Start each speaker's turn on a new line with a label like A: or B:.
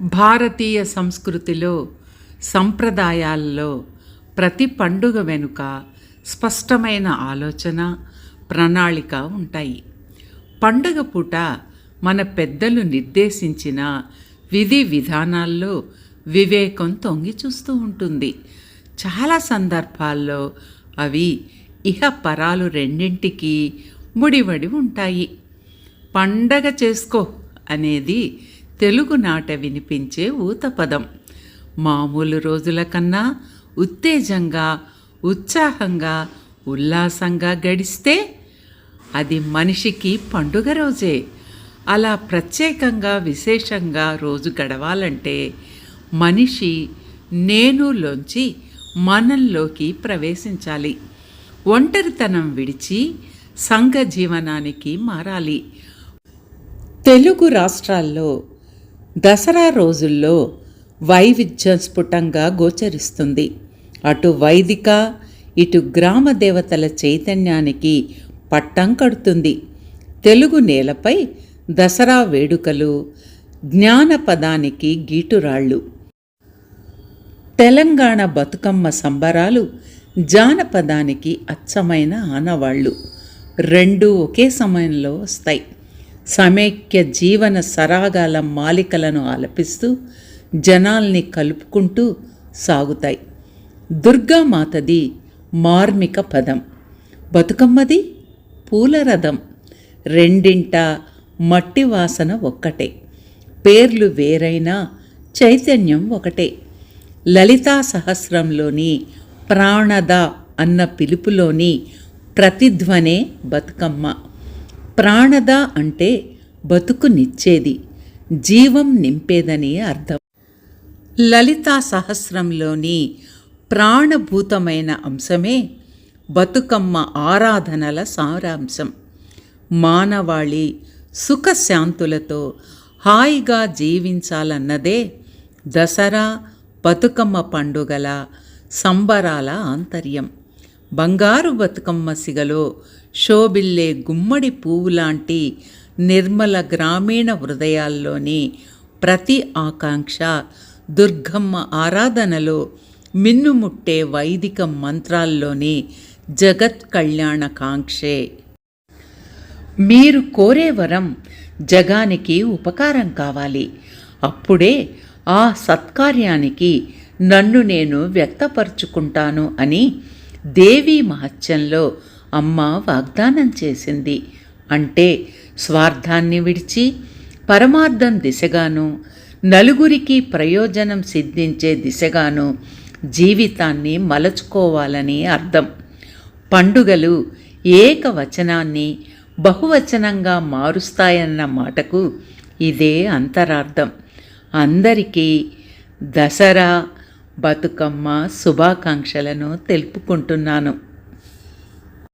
A: భారతీయ సంస్కృతిలో సంప్రదాయాల్లో ప్రతి పండుగ వెనుక స్పష్టమైన ఆలోచన ప్రణాళిక ఉంటాయి. పండగ పూట మన పెద్దలు నిర్దేశించిన విధి విధానాల్లో వివేకం తొంగి చూస్తూ ఉంటుంది. చాలా సందర్భాల్లో అవి ఇహ పరాలు రెండింటికి ముడివడి ఉంటాయి. పండగ చేసుకో అనేది తెలుగు నాట వినిపించే ఊతపదం మామూలు రోజుల కన్నా ఉత్తేజంగా ఉత్సాహంగా ఉల్లాసంగా గడిస్తే అది మనిషికి పండుగ రోజే. అలా ప్రత్యేకంగా విశేషంగా రోజు గడవాలంటే మనిషి నేనులోంచి మనంలోకి ప్రవేశించాలి. ఒంటరితనం విడిచి సంఘ జీవనానికి మారాలి. తెలుగు రాష్ట్రాల్లో దసరా రోజుల్లో వైవిధ్య స్ఫుటంగా గోచరిస్తుంది. అటు వైదిక ఇటు గ్రామ దేవతల చైతన్యానికి పట్టం కడుతుంది. తెలుగు నేలపై దసరా వేడుకలు జ్ఞానపదానికి గీటురాళ్ళు. తెలంగాణ బతుకమ్మ సంబరాలు జానపదానికి అచ్చమైన ఆనవాళ్ళు. రెండు ఒకే సమయంలో వస్తాయి. సమైక్య జీవన సరాగాల మాలికలను ఆలపిస్తూ జనాల్ని కలుపుకుంటూ సాగుతాయి. దుర్గామాతది మార్మిక పదం. బతుకమ్మది పూలరథం. రెండింట మట్టి వాసన ఒక్కటే. పేర్లు వేరైనా చైతన్యం ఒకటే. లలితా సహస్రంలోని ప్రాణద అన్న పిలుపులోని ప్రతిధ్వనే బతుకమ్మ. ప్రాణద అంటే బతుకునిచ్చేది జీవం నింపేదని అర్థం. లలితా సహస్రంలోని ప్రాణభూతమైన అంశమే బతుకమ్మ ఆరాధనల సారాంశం. మానవాళి సుఖశాంతులతో హాయిగా జీవించాలన్నదే దసరా బతుకమ్మ పండుగల సంబరాల ఆంతర్యం. బంగారు బతుకమ్మ సిగలో శోభిల్లే గుమ్మడి పువ్వు లాంటి నిర్మల గ్రామీణ హృదయాల్లోని ప్రతి ఆకాంక్ష దుర్గమ్మ ఆరాధనలో మిన్నుముట్టే వైదిక మంత్రాల్లోని జగత్ కళ్యాణ కాంక్షే మీరు కోరే వరం జగానికి ఉపకారం కావాలి. అప్పుడే ఆ సత్కార్యానికి నన్ను నేను వ్యక్తపరుచుకుంటాను అని దేవీ మహత్యంలో అమ్మ వాగ్దానం చేసింది. అంటే స్వార్థాన్ని విడిచి పరమార్థం దిశగాను నలుగురికి ప్రయోజనం సిద్ధించే దిశగాను జీవితాన్ని మలచుకోవాలని అర్థం. పండుగలు ఏకవచనాన్ని బహువచనంగా మారుస్తాయన్న మాటకు ఇదే అంతరార్థం. అందరికీ దసరా బతుకమ్మ శుభాకాంక్షలను తెలుపుకుంటున్నాను.